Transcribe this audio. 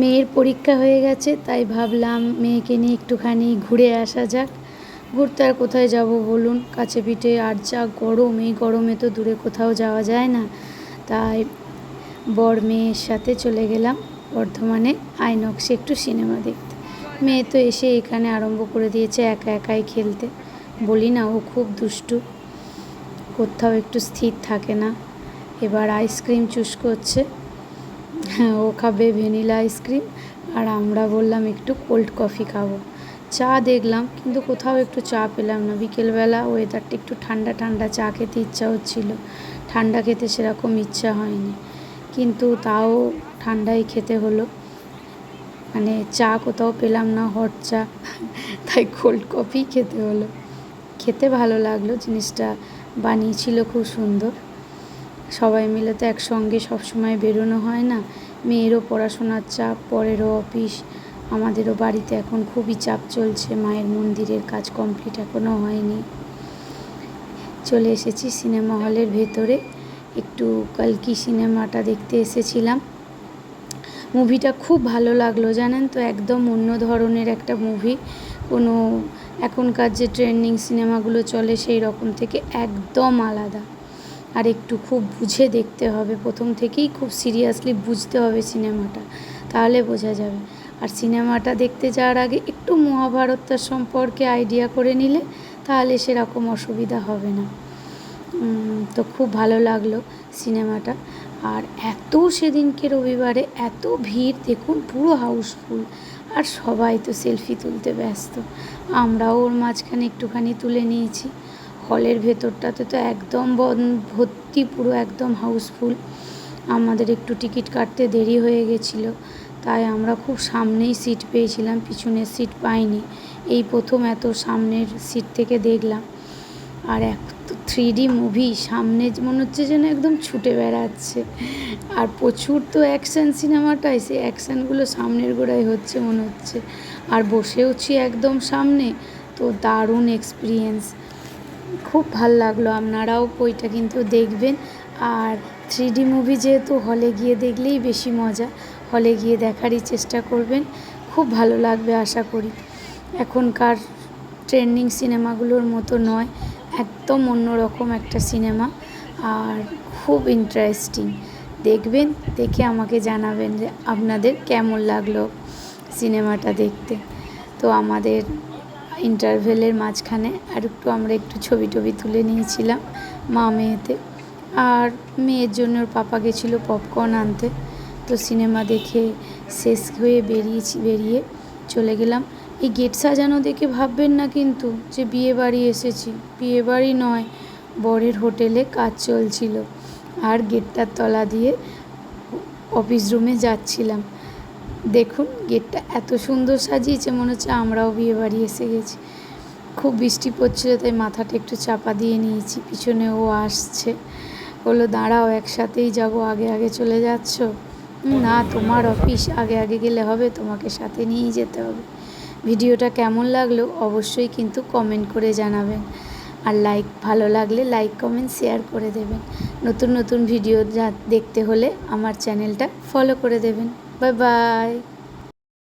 মেয়ের পরীক্ষা হয়ে গেছে, তাই ভাবলাম মেয়েকে নিয়ে একটুখানি ঘুরে আসা যাক। ঘুরতে আর কোথায় যাব বলুন? কাছে পিঠে আর যা গরম, এই গরমে তো দূরে কোথাও যাওয়া যায় না। তাই বর মেয়ের সাথে চলে গেলাম বর্ধমানে আইনক্সে একটু সিনেমা দেখতে। মেয়ে তো এসে এখানে আরম্ভ করে দিয়েছে একা একাই খেলতে। বলি না, ও খুব দুষ্টু। কোথাও একটু স্থির থাকে না। এবার আইসক্রিম চুজ করছে। হ্যাঁ ও খাবে ভ্যানিলা আইসক্রিম, আর আমরা বললাম একটু কোল্ড কফি খাব। চা দেখলাম, কিন্তু কোথাও একটু চা পেলাম না। বিকেলবেলা ওয়েদারটা একটু ঠান্ডা ঠান্ডা, চা খেতে ইচ্ছা হচ্ছিল। ঠান্ডা খেতে সেরকম ইচ্ছা হয়নি। কিন্তু তাও ঠান্ডাই খেতে হলো। মানে চা কোথাও পেলাম না হট চা, তাই কোল্ড কফি খেতে হলো। খেতে ভালো লাগল, জিনিসটা বানিয়েছিল খুব সুন্দর। সবাই মিলে তো একসঙ্গে সবসময় বেরোনো হয় না। মেয়েরও পড়াশোনার চাপ, পরেরও অফিস। আমাদেরও বাড়িতে এখন খুবই চাপ চলছে, মায়ের মন্দিরের কাজ কমপ্লিট এখনও হয়নি। চলে এসেছি সিনেমা হলের ভেতরে। একটু কালকি সিনেমাটা দেখতে এসেছিলাম। মুভিটা খুব ভালো লাগল, জানেন তো? একদম অন্য ধরনের একটা মুভি। কোনো এখনকার যে ট্রেন্ডিং সিনেমাগুলো চলে সেই রকম থেকে একদম আলাদা। আর একটু খুব বুঝে দেখতে হবে। প্রথম থেকেই খুব সিরিয়াসলি বুঝতে হবে সিনেমাটা, তাহলে বোঝা যাবে। আর সিনেমাটা দেখতে যাওয়ার আগে একটু মহাভারতটার সম্পর্কে আইডিয়া করে নিলে তাহলে সেরকম অসুবিধা হবে না। তো খুব ভালো লাগল সিনেমাটা। আর এত সেদিনকে রবিবারে এত ভিড়, দেখুন পুরো হাউসফুল আর সবাই তো সেলফি তুলতে ব্যস্ত। আমরাও ওর মাঝখানে একটুখানি তুলে নিয়েছি। হলের ভেতরটাতে তো একদম ভর্তি পুরো একদম হাউসফুল। আমাদের একটু টিকিট কাটতে দেরি হয়ে গেছিল, তাই আমরা খুব সামনেই সিট পেয়েছিলাম, পিছনের সিট পাইনি। এই প্রথম এত সামনের সিট থেকে দেখলাম। আর এক থ্রি ডি মুভি, সামনে মনে হচ্ছে যেন একদম ছুটে বেড়াচ্ছে। আর প্রচুর তো অ্যাকশান সিনেমাটাই, সেই অ্যাকশানগুলো সামনের গোড়ায় হচ্ছে মনে হচ্ছে। আর বসেওছি একদম সামনে, তো দারুণ এক্সপিরিয়েন্স খুব ভালো লাগল, আপনারাও বইটা কিন্তু দেখবেন। আর থ্রি মুভি যেহেতু হলে গিয়ে দেখলেই বেশি মজা হলে গিয়ে দেখারই চেষ্টা করবেন। খুব ভালো লাগবে আশা করি। এখনকার ট্রেন্ডিং সিনেমাগুলোর মতো নয়, একদম অন্যরকম একটা সিনেমা আর খুব ইন্টারেস্টিং দেখবেন, দেখে আমাকে জানাবেন যে আপনাদের কেমন লাগল সিনেমাটা দেখতে। তো আমাদের ইন্টারভেলের মাঝখানে আর একটু আমরা একটু ছবি টবি তুলে নিয়েছিলাম মা মেয়েতে। আর মেয়ের জন্য ওর পাপা গেছিল পপকর্ন আনতে। তো সিনেমা দেখে শেষ হয়ে বেরিয়েছি, বেরিয়ে চলে গেলাম। এই গেট সাজানো দেখে ভাববেন না কিন্তু যে বিয়ে বাড়ি এসেছি। বিয়ে বাড়ি নয়, বরের হোটেলে কাজ চলছিল। আর গেটটার তলা দিয়ে অফিস রুমে যাচ্ছিলাম। দেখুন, গেটটা এত সুন্দর সাজিয়েছে, মনে হচ্ছে আমরাও বিয়ে বাড়ি এসে গেছি। খুব বৃষ্টি পড়ছিলো, তাই মাথাটা একটু চাপা দিয়ে নিয়েছি, পিছনে ও আসছে। বলল, দাঁড়াও, একসাথেই যাব, আগে আগে চলে যাচ্ছ? না, তোমার অফিস আগে আগে গেলে হবে, তোমাকে সাথে নিয়েই যেতে হবে। ভিডিওটা কেমন লাগল অবশ্যই কিন্তু কমেন্ট করে জানাবেন। আর লাইক ভালো লাগলে লাইক, কমেন্ট, শেয়ার করে দেবেন। নতুন নতুন ভিডিও দেখতে হলে আমার চ্যানেলটা ফলো করে দেবেন। 拜拜。